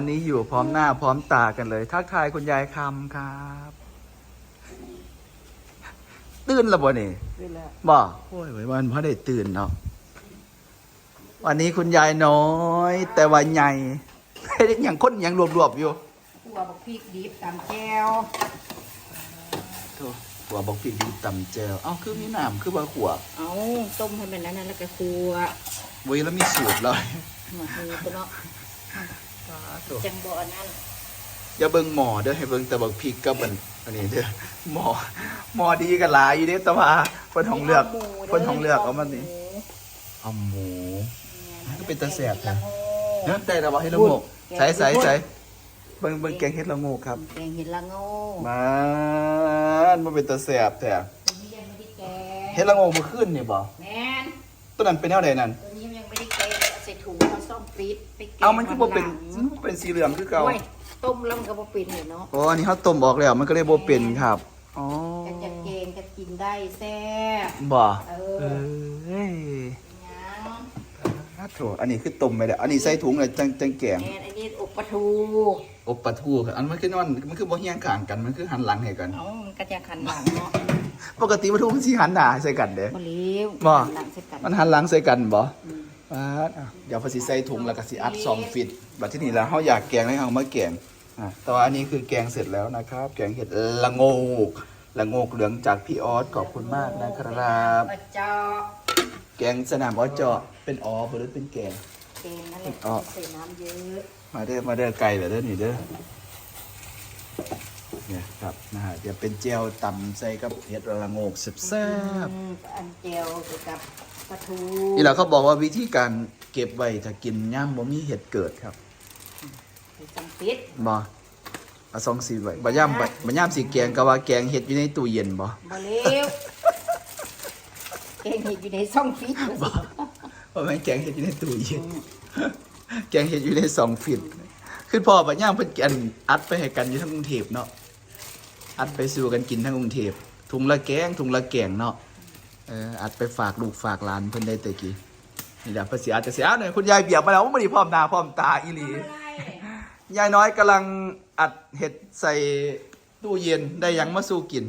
วันนี้อยู่พร้อมหน้าพร้อมตากันเลย ทักทายคุณยายคำครับ ตื่นแล้วบ่นี่เวลาบ่โอ้ยวันพระได้ตื่นเนาะวันนี้คุณยายน้อย แต่ว่าใหญ่อย่างคนยังรวบๆอยู่ขัวบักพริกดิบตำแก้วโธ่หัวบอกพริกดีตำแจวเอ้าคือมีน้ำคือว่าขัวเอาต้มให้มันนั้นนะแล้วก็ขัวเว้ยแล้วมีสูตรเลย มาคือตัวเนาะ จังบ่อันนั้นอย่าเบิ่งหมอเด้อให้เบิ่งแต่บักพริกกับอันอันนี้เด้อหมอหมอดีกันหลายอยู่เด้แต่ว่าเพิ่นของเลือกเพิ่นของเลือกเอามันนี่เอาหมูก็เป็นตาแสบนะเนื้อแต่ละว่าให้ละโงกใส่ใส่ใส่เบิ่งเบิ่งแกงเฮ็ดละโงกครับแกงเห็ดละโง่มันมันเป็นตาแสบแท้ตัวนี้ยังไม่ได้แกงเฮ็ดละโงกมื้อคืนนี่บ่แม่นตัวนั้นเป็นแนวใดนั่น เอาซ่อมฟีดไปแกงเอามันคือบ่เป็นวัหลังมันบ่เป็นสีเหลืองคือเก่าโอ้ยต้มแล้วมันก็บ่เป็นอยู่เนาะอ๋ออันนี้เฮาต้มออกแล้วมันก็เลยบ่เป็นครับอ๋อก็จะแกงก็กินได้แซ่บบ่เอเออ้ยยังอะโถอันนี้คือต้มไปแล้วอันนี้ใส่ถุงเลยจังจังแกงแม่นอันนี้อบปลาทูอบปลาทูครับอันมันคือนอนมันคือบ่เฮียงข้างกันมันคือหันหลังให้กัน เอามันก็จะขันหลังเนาะปกติปลาทูมันสิหันหน้าใส่กันเด้ บ่เลี้ยวบ่หลังใส่กันมันหันหลังใส่กันบ่ อืม อ่าอะเดี๋ยวพอสิใส่ถุงแล้วก็สิอัดซองฟิตบัดที่นี่แล้วเฮาอยากแกงให้เฮามาแกงอะแต่ว่าอันนี้คือแกงเสร็จแล้วนะครับ แกงเห็ดละโงกละโงกเหลืองจากพี่ออสขอบคุณมากนะครับปลาเจาะแกงสนามออสเจาะเป็นออบ่หรือเป็นแกงเกงนั่นแหละอ๋อใส่น้ำเยอะมาเด้อมาเด้อไก่เหรอเด้อนี่เด้อเนี่ย ครับนะฮะจะเป็นเจียวตำใส่กับเห็ดละโงกแซ่บอืมอันเจียวกับปลาทูๆนี่แหละเขาบอกว่าวิธีการเก็บไว้ถ้ากินย่ามบ่มีเห็ดเกิดครับมีสังปิดบ่เอาซองสีไว้บ่ย่ามบ่บ่ย่ามสีแกงก็ว่าแกงเห็ดอยู่ในตู้เย็นบ่บ่เลี้ยวเกงเห็ดอยู่ในซ่องฟิตเพราะแม่นแกงเห็ดอยู่ในตู้เย็น แกงเห็ดอยู่ในซองฟิตคือพ่อบ่ย่ามเพิ่นอันอัดไปให้กันอยู่ทั้งกรุงเทพเนาะ อัดไปสู่กันกินทั้งกรุงเทพถุงละแกงถุงละแกงเนาะเอออัดไปฝากลูกฝากหลานเพิ่นได้แต่กี้นี่แหละภาษีอาจจะเสียหน่อยคุณยายเบียบมาแล้วว่าบ่ได้พร้อมหน้าพร้อมตาอีหลียายน้อยกำลังอัดเห็ดใส่ตู้เย็นได้ยังมาสู้กิน